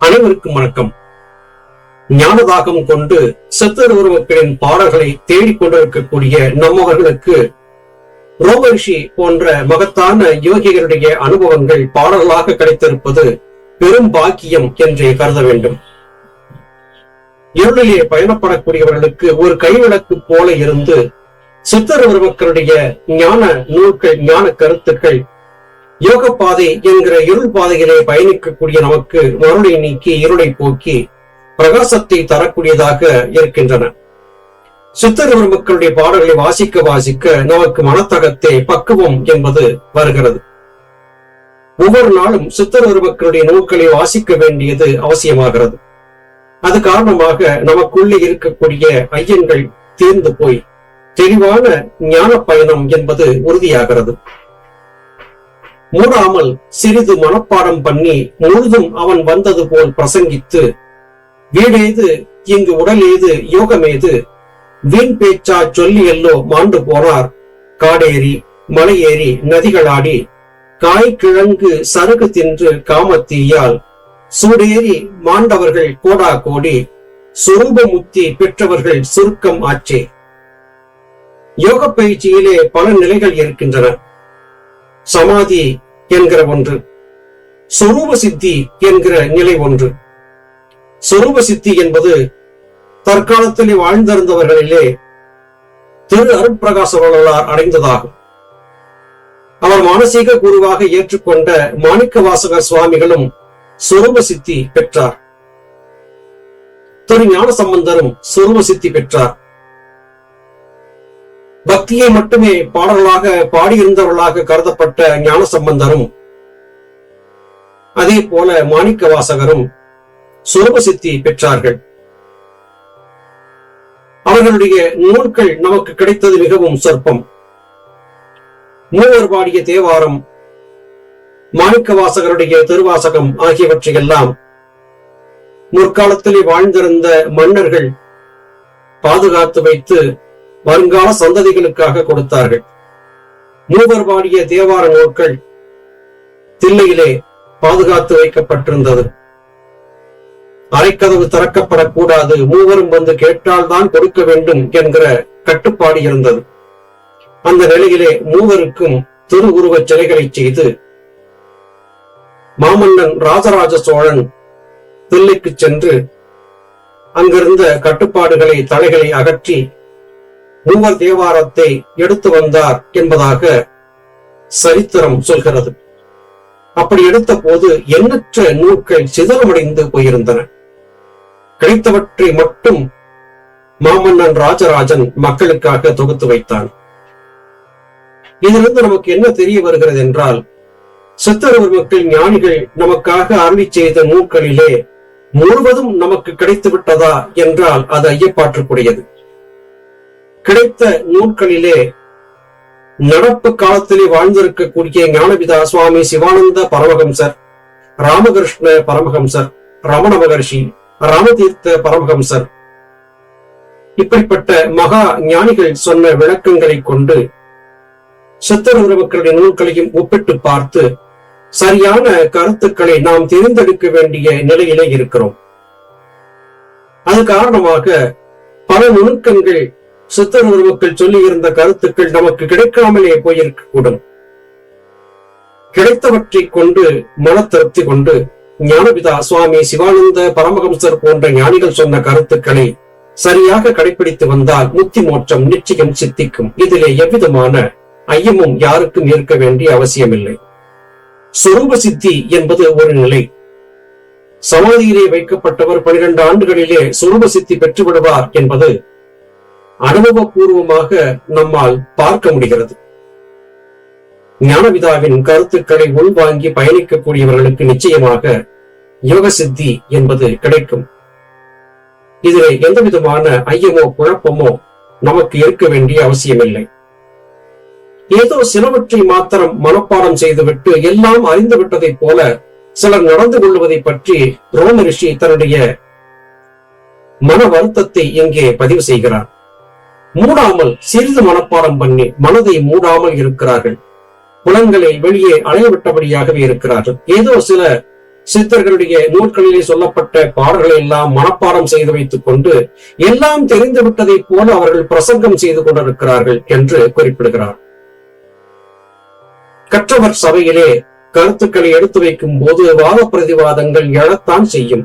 அனைவருக்கும் வணக்கம். ஞானதாகம் கொண்டு சித்தர் உருவக்களின் பாடல்களை தேடிக் கொண்டிருக்கக்கூடிய நம்மவர்களுக்கு ரோமரிஷி போன்ற மகத்தான யோகிகளுடைய அனுபவங்கள் பாடல்களாக கிடைத்திருப்பது பெரும் பாக்கியம் என்றே கருத வேண்டும். இருளிலே பயணப்படக்கூடியவர்களுக்கு ஒரு கைவிளக்கு போல இருந்து சித்தர் உருவக்களுடைய ஞான நூல்கள் ஞான கருத்துக்கள் யோக பாதை என்கிற இருள் பாதையிலே பயணிக்கக்கூடிய நமக்கு மருளை நீக்கி இருளை போக்கி பிரகாசத்தை தரக்கூடியதாக இருக்கின்றன. சித்தர் மக்களுடைய பாடல்களை வாசிக்க வாசிக்க நமக்கு மனத்தகத்தே பக்குவம் என்பது வருகிறது. ஒவ்வொரு நாளும் சித்தர் மக்களுடைய நூல்களை வாசிக்க வேண்டியது அவசியமாகிறது. அது காரணமாக நமக்குள்ளே இருக்கக்கூடிய ஐயங்கள் தீர்ந்து போய் தெளிவான ஞான பயணம் என்பது உறுதியாகிறது. மூடாமல் சிறிது மனப்பாடம் பண்ணி முழுதும் அவன் வந்தது போல் பிரசங்கித்து வீடேது இங்கு உடலேது யோகமேது வீண் பேச்சா சொல்லி எல்லோ மாண்டு போனார். காடேறி மலையேறி நதிகளாடி. காய் கிழங்கு சருகு தின்று காமத்தீயால். சூடேறி மாண்டவர்கள் கோடா கோடி. சுரூபமுத்தி பெற்றவர்கள் சுருக்கம் ஆச்சே. யோக பயிற்சியிலே பல நிலைகள் இருக்கின்றன. சமாதி என்கிற ஒன்று. சொரூப சித்தி என்கிற நிலை ஒன்று. சொரூப சித்தி என்பது தற்காலத்திலே வாழ்ந்திருந்தவர்களிலே திரு அருட்பிரகாச வள்ளலார் அடைந்ததாகும். அவர் மானசீக குருவாக ஏற்றுக்கொண்ட மாணிக்க வாசகர் சுவாமிகளும் சொரூப சித்தி பெற்றார். திரு ஞான சம்பந்தரும் சொரூப சித்தி பெற்றார். பக்தியை மட்டுமே பாடல்களாக பாடியிருந்தவர்களாக கருதப்பட்ட ஞான சம்பந்தரும் அதே போல மாணிக்க வாசகரும் சுரப சித்தி பெற்றார்கள். அவர்களுடைய நூல்கள் நமக்கு கிடைத்தது மிகவும் சொற்பம். மூவர் பாடிய தேவாரம் மாணிக்க வாசகருடைய திருவாசகம் ஆகியவற்றையெல்லாம் முற்காலத்திலே வாழ்ந்திருந்த மன்னர்கள் பாதுகாத்து வைத்து வருங்கால சந்ததிகளுக்காக கொடுத்தார்கள். மூவர் பாடிய தேவார நூல்கள் தில்லையிலே பாதுகாத்து வைக்கப்பட்டிருந்தது. அரைக்கதவு திறக்கப்படக்கூடாது. மூவரும் வந்து கேட்டால்தான் கொடுக்க வேண்டும் என்கிற கட்டுப்பாடு இருந்தது. அந்த நிலையிலே மூவருக்கும் திரு உருவச் சிலைகளை செய்து மாமன்னன் ராஜராஜ சோழன் தில்லைக்கு சென்று அங்கிருந்த கட்டுப்பாடுகளை தலைகளை அகற்றி மூவர் தேவாரத்தை எடுத்து வந்தார் என்பதாக சரித்திரம் சொல்கிறது. அப்படி எடுத்த போது எண்ணற்ற நூல்கள் சிதறமடைந்து போயிருந்தன. கிடைத்தவற்றை மட்டும் மாமன்னன் ராஜராஜன் மக்களுக்காக தொகுத்து வைத்தான். இதிலிருந்து நமக்கு என்ன தெரிய வருகிறது என்றால் சித்தரவர் மக்கள் ஞானிகள் நமக்காக அருளி செய்த நூல்களிலே முழுவதும் நமக்கு கிடைத்து விட்டதா என்றால் அது ஐயப்பாற்றுக்குரியது. கிடைத்த நூல்களிலே நடப்பு காலத்திலே வாழ்ந்திருக்கக்கூடிய ஞானபிதா சுவாமி சிவானந்த பரமஹம்சர் ராமகிருஷ்ண பரமஹம்சர் ரமண மகர்ஷி ராமதீர்த்த பரமஹம்சர். இப்படிப்பட்ட மகா ஞானிகள் சொன்ன விளக்கங்களை கொண்டு சித்தர் மக்களுடைய நூல்களையும் ஒப்பிட்டு பார்த்து சரியான கருத்துக்களை நாம் தேர்ந்தெடுக்க வேண்டிய நிலையிலே இருக்கிறோம். அது காரணமாக பல நுணுக்கங்கள் சித்தர் உருவுக்கள் சொல்லி இருந்த கருத்துக்கள் நமக்கு கிடைக்காமலே போயிருக்க கூடும் கிடைத்தவற்றை கொண்டு மன திருப்தி கொண்டு ஞானபிதா சுவாமி சிவானந்த பரமஹம்சர் போன்ற ஞானிகள் சொன்ன கருத்துக்களை சரியாக கடைபிடித்து வந்தால் முத்தி மோட்சம் நிச்சயம் சித்திக்கும். இதிலே எவ்விதமான ஐயமும் யாருக்கும் இருக்க வேண்டிய அவசியமில்லை. சொரூப சித்தி என்பது ஒரு நிலை. சமாதியிலே வைக்கப்பட்டவர் பனிரெண்டு ஆண்டுகளிலே சொரூப சித்தி பெற்று விடுவார் என்பது அனுபவபூர்வமாக நம்மால் பார்க்க முடிகிறது. ஞானவிதாவின் கருத்துக்களை உள்வாங்கி பயணிக்கக்கூடியவர்களுக்கு நிச்சயமாக யோக சித்தி என்பது கிடைக்கும். இதில் எந்த விதமான ஐயமோ குழப்பமோ நமக்கு இருக்க வேண்டிய அவசியமில்லை. ஏதோ சிலவற்றை மாத்திரம் மனப்பாடம் செய்துவிட்டு எல்லாம் அறிந்து விட்டதைப் போல சிலர் நடந்து கொள்வதை பற்றி ரோம ரிஷி தன்னுடைய மன வருத்தத்தை இங்கே பதிவு செய்கிறார். மூடாமல் சிறிது மனப்பாடம் பண்ணி மனதை மூடாமல் இருக்கிறார்கள். புலன்களை வெளியே அலையவிட்டபடியாகவே இருக்கிறார்கள். ஏதோ சில சித்தர்களுடைய நூல்களிலே சொல்லப்பட்ட பாடல்களை எல்லாம் மனப்பாடம் செய்து வைத்துக் கொண்டு எல்லாம் தெரிந்து விட்டதை போல அவர்கள் பிரசங்கம் செய்து கொண்டிருக்கிறார்கள் என்று குறிப்பிடுகிறார். கற்றவர் சபையிலே கருத்துக்களை எடுத்து வைக்கும் போது வாத பிரதிவாதங்கள் எழத்தான் செய்யும்.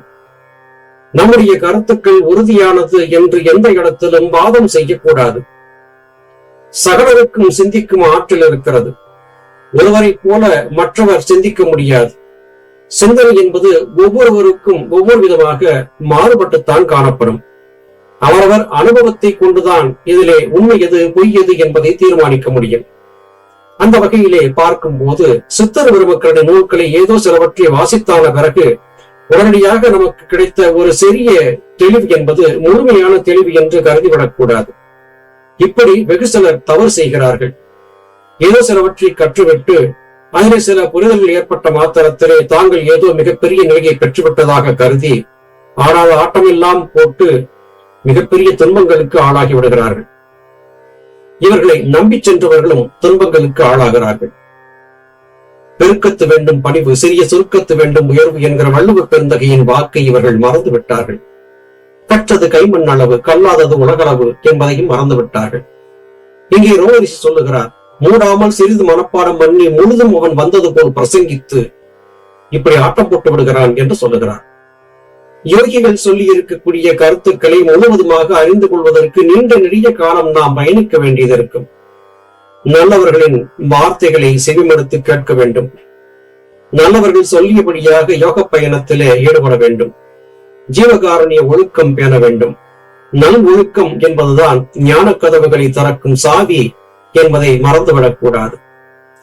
நம்முடைய கருத்துக்கள் உறுதியானது என்று எந்த இடத்திலும் வாதம் செய்யக்கூடாது. சகலருக்கும் சிந்திக்கும் ஆற்றல் இருக்கிறது. ஒருவரை போல மற்றவர் சிந்திக்க முடியாது. சிந்தனை என்பது ஒவ்வொருவருக்கும் ஒவ்வொரு விதமாக மாறுபட்டுத்தான் காணப்படும். அவரவர் அனுபவத்தை கொண்டுதான் இதிலே உண்மை எது பொய் எது என்பதை தீர்மானிக்க முடியும். அந்த வகையிலே பார்க்கும் போது சித்தர் பெருமக்களுடைய நூல்களை ஏதோ சிலவற்றை வாசித்தான பிறகு உடனடியாக நமக்கு கிடைத்த ஒரு சிறிய தெளிவு என்பது முழுமையான தெளிவு என்று கருதிவிடக்கூடாது. இப்படி வெகு சிலர் தவறு செய்கிறார்கள். ஏதோ சிலவற்றை கற்றுவிட்டு அதிலே சில புரிதல்கள் ஏற்பட்ட மாத்திரத்திலே தாங்கள் ஏதோ மிகப்பெரிய நிலையை பெற்றுவிட்டதாக கருதி ஆனால் ஆட்டமெல்லாம் போட்டு மிகப்பெரிய துன்பங்களுக்கு ஆளாகி விடுகிறார்கள். இவர்களை நம்பி சென்றவர்களும் துன்பங்களுக்கு ஆளாகிறார்கள். பெருக்கத்து வேண்டும் பணிவு சிறிய சுருக்கத்து வேண்டும் உயர்வு என்கிற வள்ளுவ பெருந்தகையின் வாக்கை இவர்கள் மறந்து விட்டார்கள் கற்றது கைமண் அளவு கல்லாதது உலகளவு என்பதையும் மறந்து விட்டார்கள் இங்கே ரோமரிசி சொல்லுகிறார் மூடாமல் சிறிது மனப்பாடம் பண்ணி முழுதும் அவன் வந்தது போல் பிரசங்கித்து இப்படி ஆட்டம் போட்டு விடுகிறான் என்று சொல்லுகிறார். யோகிகள் சொல்லி இருக்கக்கூடிய கருத்துக்களை முழுவதுமாக அறிந்து கொள்வதற்கு நீண்ட நெடிய காலம் நாம் பயணிக்க வேண்டியது இருக்கும். நல்லவர்களின் வார்த்தைகளை செவிமடுத்து கேட்க வேண்டும். நல்லவர்கள் சொல்லியபடியாக யோக பயணத்திலே ஈடுபட வேண்டும். ஜீவகாரணிய ஒழுக்கம் பேண வேண்டும். நல் ஒழுக்கம் என்பதுதான் ஞான கதவுகளை திறக்கும் சாவி என்பதை மறந்துவிடக் கூடாது.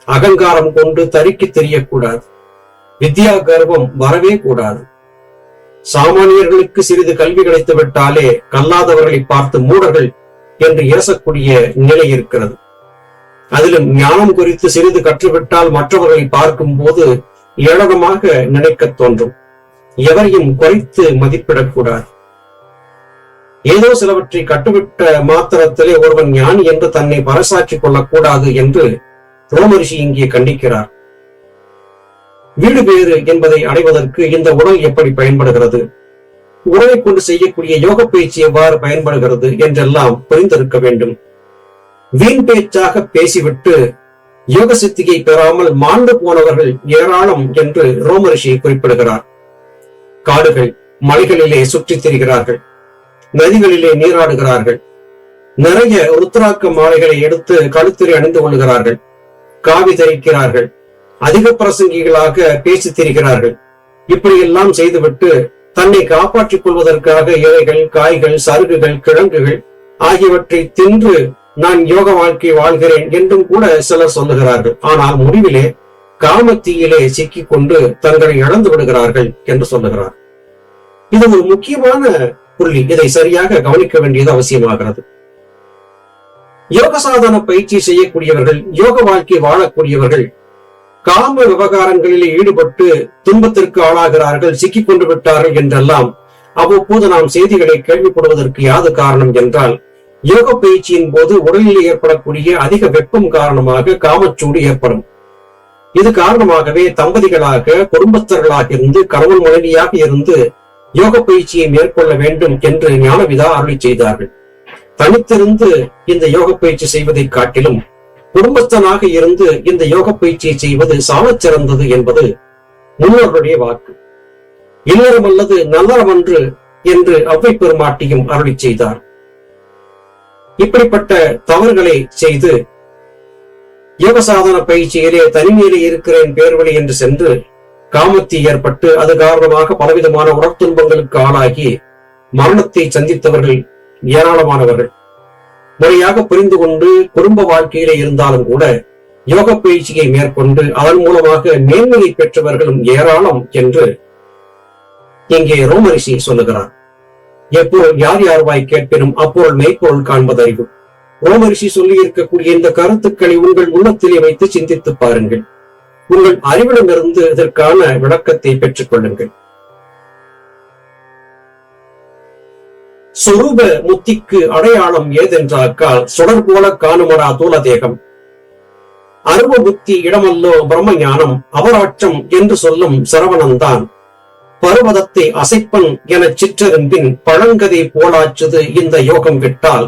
அகங்காரம் கொண்டு தறிக்கு தெரியக்கூடாது. வித்யா கர்வம் வரவே கூடாது. சாமானியர்களுக்கு சிறிது கல்வி கிடைத்து விட்டாலே கல்லாதவர்களை பார்த்து மூடர்கள் என்று ஏசக்கூடிய நிலை இருக்கிறது. அதிலும் ஞானம் குறித்து சிறிது கற்றுவிட்டால் மற்றவர்களை பார்க்கும் போது ஏளனமாக நினைக்க தோன்றும். எவரையும் குறைத்து மதிப்பிடக்கூடாது. ஏதோ சிலவற்றை கட்டுவிட்ட மாத்திரத்திலே ஒருவன் ஞானி என்று தன்னை பரசாற்றிக் கொள்ளக்கூடாது என்று ரோமரிஷி இங்கே கண்டிக்கிறார். வீடு பேறு என்பதை அடைவதற்கு இந்த உணவு எப்படி பயன்படுகிறது? உறவை கொண்டு செய்யக்கூடிய யோக பயிற்சி எவ்வாறு பயன்படுகிறது என்றெல்லாம் புரிந்திருக்க வேண்டும். வீண் பேச்சாக பேசிவிட்டு யோக சித்தியை பெறாமல் மாண்டு போனவர்கள் ஏராளம் என்று ரோமரிஷி குறிப்பிடுகிறார். காடுகள் மலைகளிலே சுற்றித் திரிகிறார்கள். நதிகளிலே நீராடுகிறார்கள். நிறைய ருத்ராக்க மாலைகளை எடுத்து கழுத்திரை அணிந்து கொள்கிறார்கள். காவி தரிக்கிறார்கள். அதிக பிரசங்கிகளாக பேசி திரிகிறார்கள். இப்படியெல்லாம் செய்துவிட்டு தன்னை காப்பாற்றிக் கொள்வதற்காக இலைகள் காய்கள் சருகுகள் கிழங்குகள் ஆகியவற்றை தின்று நான் யோக வாழ்க்கை வாழ்கிறேன் என்றும் கூட சிலர் சொல்லுகிறார்கள். ஆனால் முடிவிலே காமத்தீயிலே சிக்கிக் கொண்டு தங்களை இழந்து விடுகிறார்கள் என்று சொல்லுகிறார். இது ஒரு முக்கியமான புள்ளி. இதை சரியாக கவனிக்க வேண்டியது அவசியமாகிறது. யோக சாதன பயிற்சி செய்யக்கூடியவர்கள் யோக வாழ்க்கை வாழக்கூடியவர்கள் காம விவகாரங்களில் ஈடுபட்டு துன்பத்திற்கு ஆளாகிறார்கள் சிக்கிக் கொண்டு விட்டார்கள் என்றெல்லாம் அவ்வப்போது நாம் செய்திகளை கேள்விப்படுவதற்கு யாது காரணம் என்றால் யோக பயிற்சியின் போது உடலில் ஏற்படக்கூடிய அதிக வெப்பம் காரணமாக காமச்சூடு ஏற்படும். இது காரணமாகவே தம்பதிகளாக குடும்பஸ்தர்களாக இருந்து கடவுள் மனைவியாக இருந்து யோக பயிற்சியை மேற்கொள்ள வேண்டும் என்று ஞானவிதா அருளி செய்தார்கள். தனித்திருந்து இந்த யோக பயிற்சி செய்வதை காட்டிலும் குடும்பஸ்தனாக இருந்து இந்த யோக பயிற்சியை செய்வது சாலச் சிறந்தது என்பது முன்னோர்களுடைய வாக்கு. இல்லறம் அல்லது நல்லறமன்று என்று அவ்வை பெருமாட்டியும் அருளி செய்தார். இப்படிப்பட்ட தவறுகளை செய்து யோக சாதன பயிற்சியிலே தனிமையிலே இருக்கிறேன் பேர்வழி என்று சென்று காமத்தி ஏற்பட்டு அது காரணமாக பலவிதமான உடற்துன்பங்களுக்கு ஆளாகி மரணத்தை சந்தித்தவர்கள் ஏராளமானவர்கள். முறையாக புரிந்து கொண்டு குடும்ப வாழ்க்கையிலே இருந்தாலும் கூட யோக பயிற்சியை மேற்கொண்டு அதன் மூலமாக மேன்மையை பெற்றவர்களும் ஏராளம் என்று இங்கே ரோமரிஷி சொல்லுகிறார். எப்பொருள் யார் யார்வாய் கேட்பினும் அப்பொருள் மெய்ப்பொருள் காண்பதறிவு. ரோமரிஷி சொல்லி இருக்கக்கூடிய இந்த கருத்துக்களை உங்கள் உள்ளத்திலே வைத்து சிந்தித்து பாருங்கள். உங்கள் அறிவிடமிருந்து இதற்கான விளக்கத்தை பெற்றுக் கொள்ளுங்கள் சொரூப முத்திக்கு அடையாளம் ஏதென்றாக்கால் சுடர் போல காணுமரா தூல தேகம் அருவ புத்தி இடமல்லோ பிரம்ம ஞானம் அவராட்சம் என்று சொல்லும் சரவணன்தான். பருவதத்தை அசைப்பன் எனச் சிற்றெரும்பின் பழங்கதை போலாச்சுது இந்த யோகம் விட்டால்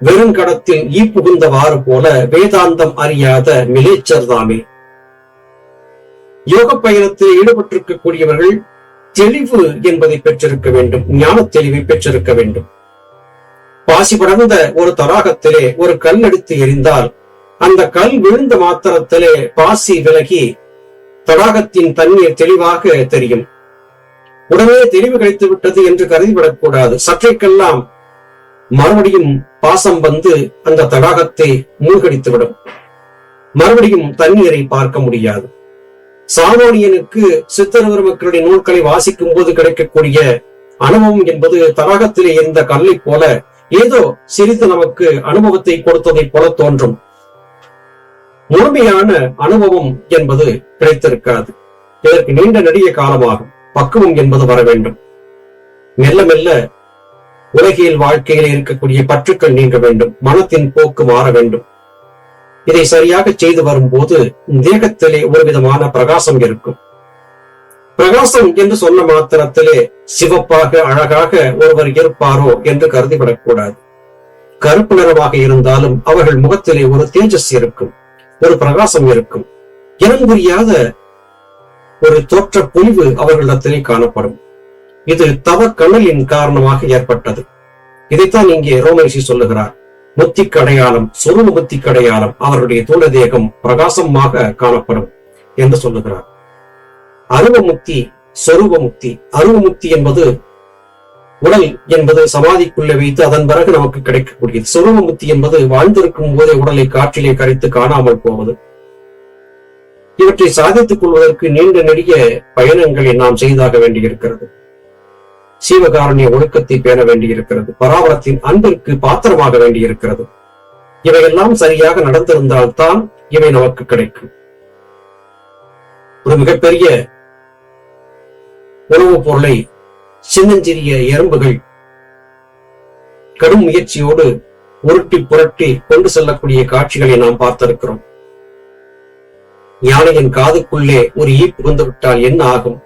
வெறுங்கடத்தில் ஈ புகுந்தவாறு போல வேதாந்தம் அறியாத மிலேச்சர் தாமே. யோக பயணத்தில் ஈடுபட்டிருக்கக்கூடியவர்கள் தெளிவு என்பதை பெற்றிருக்க வேண்டும் ஞான தெளிவை பெற்றிருக்க வேண்டும். பாசி படர்ந்த ஒரு தடாகத்திலே ஒரு கல் எடுத்து எறிந்தால் அந்த கல் விழுந்த மாத்திரத்திலே பாசி விலகி தடாகத்தின் தண்ணீர் தெளிவாக தெரியும். உடனே தெளிவு கிடைத்து விட்டது என்று கருதிவிடக்கூடாது. சற்றைக்கெல்லாம் மறுபடியும் பாசம் வந்து அந்த தடாகத்தை மூழ்கடித்துவிடும். மறுபடியும் தண்ணீரை பார்க்க முடியாது. சாமானியனுக்கு சித்தரவர் மக்களுடைய நூல்களை வாசிக்கும் போது கிடைக்கக்கூடிய அனுபவம் என்பது தடாகத்திலே இருந்த கல்லை போல ஏதோ சிறிது நமக்கு அனுபவத்தை கொடுத்ததைப் போல தோன்றும். முழுமையான அனுபவம் என்பது கிடைத்திருக்காது. இதற்கு நீண்ட நெடிய காலமாகும். பக்குவம் என்பது வர வேண்டும். மெல்ல மெல்ல உலகியல் வாழ்க்கையில் இருக்கக்கூடிய பற்றுக்கள் நீங்க வேண்டும். மனத்தின் போக்கு மாற வேண்டும். இதை சரியாக செய்து வரும்போது தேகத்திலே ஒரு விதமான பிரகாசம் இருக்கும். பிரகாசம் என்று சொன்ன மாத்திரத்திலே சிவப்பாக அழகாக ஒருவர் இருப்பாரோ என்று கருதிவிடக்கூடாது. கருப்பு நிறமாக இருந்தாலும் அவர்கள் முகத்திலே ஒரு தேஜஸ் இருக்கும் ஒரு பிரகாசம் இருக்கும். இனம் புரியாத ஒரு தோற்ற பொலிவு அவர்களிடத்திலே காணப்படும். இது தவ கணலின் காரணமாக ஏற்பட்டது. இதைத்தான் இங்கே ரோமேஷி சொல்லுகிறார். முத்திக்கு அடையாளம் சொருண முத்திக்கு அடையாளம் அவருடைய தூள தேகம் பிரகாசமாக காணப்படும் என்று சொல்லுகிறார். அருவமுக்தி சொரூப முக்தி அருவமுக்தி என்பது உடல் என்பது சமாதிக்குள்ளே வைத்து அதன் பிறகு நமக்கு கிடைக்கக்கூடியது. சொரூப முக்தி என்பது வாழ்ந்திருக்கும் போதே உடலை காற்றிலே கரைத்து காணாமல் போவது. இவற்றை சாதித்துக் கொள்வதற்கு நீண்ட நெடிய பயணங்களை நாம் செய்தாக வேண்டியிருக்கிறது. சீவகாரண்ய ஒழுக்கத்தை பேண வேண்டியிருக்கிறது. பராபரத்தின் அன்பிற்கு பாத்திரமாக வேண்டியிருக்கிறது. இவையெல்லாம் சரியாக நடந்திருந்தால்தான் இவை நமக்கு கிடைக்கும். ஒரு மிகப்பெரிய உணவுப் பொருளை சின்னஞ்சிறிய எறும்புகள் கடும் முயற்சியோடு உருட்டி புரட்டி கொண்டு செல்லக்கூடிய காட்சிகளை நாம் பார்த்திருக்கிறோம். யானையின் காதுக்குள்ளே ஒரு ஈ புகுந்து விட்டால் என்ன ஆகும்?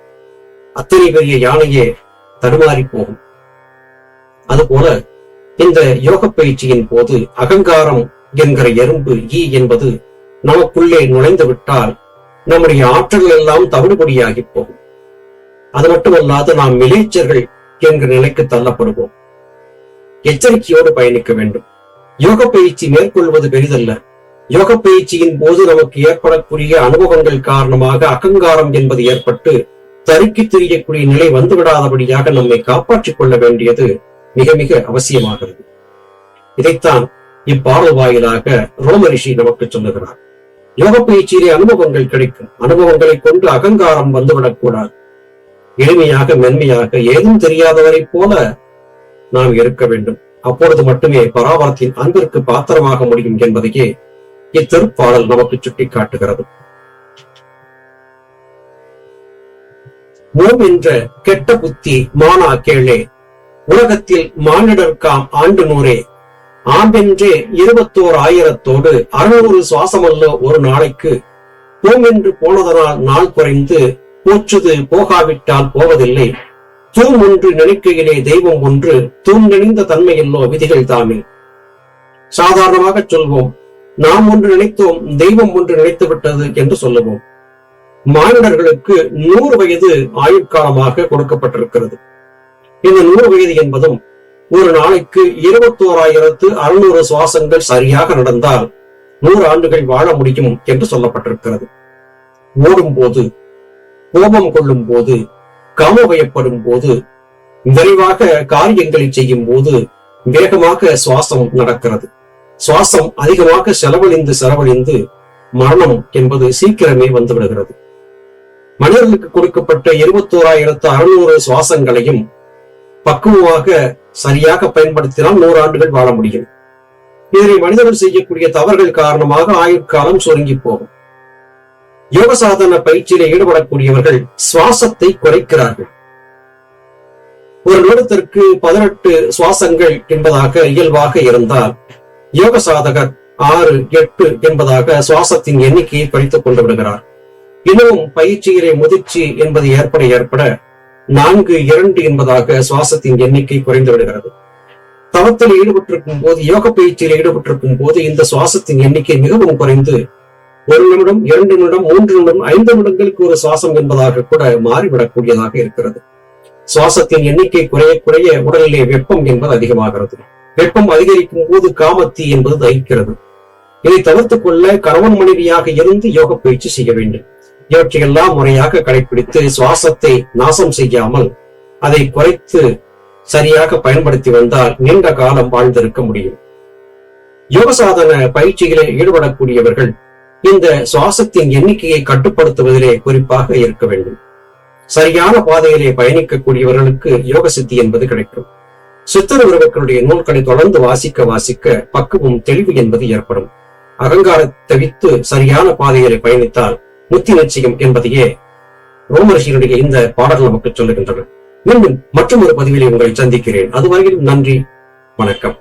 அத்தனை பெரிய யானையே தடுமாறி போகும். அதுபோல இந்த யோக பயிற்சியின் போது அகங்காரம் என்கிற எறும்பு ஈ என்பது நமக்குள்ளே நுழைந்து விட்டால் நம்முடைய ஆற்றல் எல்லாம் தவிடுபடியாகி போகும். அது மட்டுமல்லாது நாம் மிலேச்சர்கள் என்கிற நிலைக்கு தள்ளப்படுவோம். எச்சரிக்கையோடு பயணிக்க வேண்டும். யோக பயிற்சி மேற்கொள்வது பெரிதல்ல. யோக பயிற்சியின் போது நமக்கு ஏற்படக்கூடிய அனுபவங்கள் காரணமாக அகங்காரம் என்பது ஏற்பட்டு தருக்கி தெரியக்கூடிய நிலை வந்துவிடாதபடியாக நம்மை காப்பாற்றிக் கொள்ள வேண்டியது மிக மிக அவசியமாகிறது. இதைத்தான் இப்பாடல் வாயிலாக ரோமரிஷி நமக்கு சொல்லுகிறார். யோக பயிற்சியிலே அனுபவங்கள் கிடைக்கும். அனுபவங்களை கொண்டு அகங்காரம் வந்துவிடக்கூடாது. எளிமையாக மென்மையாக ஏதும் தெரியாதவரை போல நாம் இருக்க வேண்டும். அப்பொழுது மட்டுமே பராபரத்தின் அன்பிற்கு பாத்திரமாக முடியும் என்பதையே இத்திருப்பாடல் நமக்கு சுட்டிக்காட்டுகிறது. மோம் என்ற கெட்ட புத்தி மானா கேளே உலகத்தில் மானிடர்காம் ஆண்டு நூறே ஆம்பென்றே இருபத்தோர் ஆயிரத்தோடு அறுநூறு சுவாசமல்ல ஒரு நாளைக்கு. ஓம் என்று போனதனால் நாள் குறைந்து போச்சுது போகாவிட்டால் போவதில்லை. தூம் ஒன்று நினைக்கையிலே தெய்வம் ஒன்று தூம் நினைந்த தன்மையில்லோ விதிகள் தாமே. சாதாரணமாக சொல்வோம் நாம் ஒன்று நினைத்தோம் தெய்வம் ஒன்று நினைத்து விட்டது என்று சொல்லுவோம். மானிடர்களுக்கு நூறு வயது ஆயுட்காலமாக கொடுக்கப்பட்டிருக்கிறது. இந்த நூறு வயது என்பதும் ஒரு நாளைக்கு இருபத்தோராயிரத்து அறுநூறு சுவாசங்கள் சரியாக நடந்தால் நூறு ஆண்டுகள் வாழ முடியும் என்று சொல்லப்பட்டிருக்கிறது. ஓடும் போது கோபம் கொள்ளும் போது காமவயப்படும் போது விரைவாக காரியங்களை செய்யும் போது வேகமாக சுவாசம் நடக்கிறது. சுவாசம் அதிகமாக செலவழிந்து செலவழிந்து மரணம் என்பது சீக்கிரமே வந்துவிடுகிறது. மனிதர்களுக்கு கொடுக்கப்பட்ட இருபத்தோராயிரத்து அறுநூறு சுவாசங்களையும் பக்குவமாக சரியாக பயன்படுத்தினால் நூறு ஆண்டுகள் வாழ முடியும். இதனை மனிதர்கள் செய்யக்கூடிய தவறுகள் காரணமாக ஆயுட்காலம் சுருங்கி போகும். யோக சாதன பயிற்சியில ஈடுபடக்கூடியவர்கள் சுவாசத்தை குறைக்கிறார்கள். ஒரு நிமிடத்திற்கு பதினெட்டு சுவாசங்கள் என்பதாக இயல்பாக இருந்தால் யோக சாதகர் ஆறு எட்டு என்பதாக சுவாசத்தின் எண்ணிக்கையை குறைத்துக் கொண்டு விடுகிறார். இன்னும் பயிற்சியிலே முதிர்ச்சி என்பது ஏற்பட ஏற்பட நான்கு இரண்டு என்பதாக சுவாசத்தின் எண்ணிக்கை குறைந்து விடுகிறது. தவத்தில் ஈடுபட்டிருக்கும் போது யோக பயிற்சியில் ஈடுபட்டிருக்கும் போது இந்த சுவாசத்தின் எண்ணிக்கை மிகவும் குறைந்து ஒரு நிமிடம் இரண்டு நிமிடம் மூன்று நிமிடம் ஐந்து நிமிடங்களுக்கு ஒரு சுவாசம் என்பதாக கூட மாறிவிடக்கூடியதாக இருக்கிறது. சுவாசத்தின் எண்ணிக்கை குறைய குறைய உடலிலே வெப்பம் என்பது அதிகமாகிறது. வெப்பம் அதிகரிக்கும் போது காமத்தி என்பது தகிக்கிறது. இதை தவிர்த்துக் கொள்ள கணவன் மனைவியாக இருந்து யோக பயிற்சி செய்ய வேண்டும். இவற்றையெல்லாம் முறையாக கடைபிடித்து சுவாசத்தை நாசம் செய்யாமல் அதை குறைத்து சரியாக பயன்படுத்தி வந்தால் நீண்ட காலம் வாழ்ந்திருக்க முடியும். யோக சாதன பயிற்சிகளில் ஈடுபடக்கூடியவர்கள் இந்த சுவாசத்தின் எண்ணிக்கையை கட்டுப்படுத்துவதிலே குறிப்பாக இருக்க வேண்டும். சரியான பாதையிலே பயணிக்கக்கூடியவர்களுக்கு யோக சித்தி என்பது கிடைக்கும். சித்தர் உறவுகளுடைய நூல்களை தொடர்ந்து வாசிக்க வாசிக்க பக்குவம் தெளிவு என்பது ஏற்படும். அகங்கார தவித்து சரியான பாதையிலே பயணித்தால் முத்தி நிச்சயம் என்பதையே ரோமரிஷியினுடைய இந்த பாடல் நமக்கு சொல்லுகின்றன. மீண்டும் மற்றும் ஒரு பதிவிலே உங்களை சந்திக்கிறேன். அதுவரையிலும் நன்றி வணக்கம்.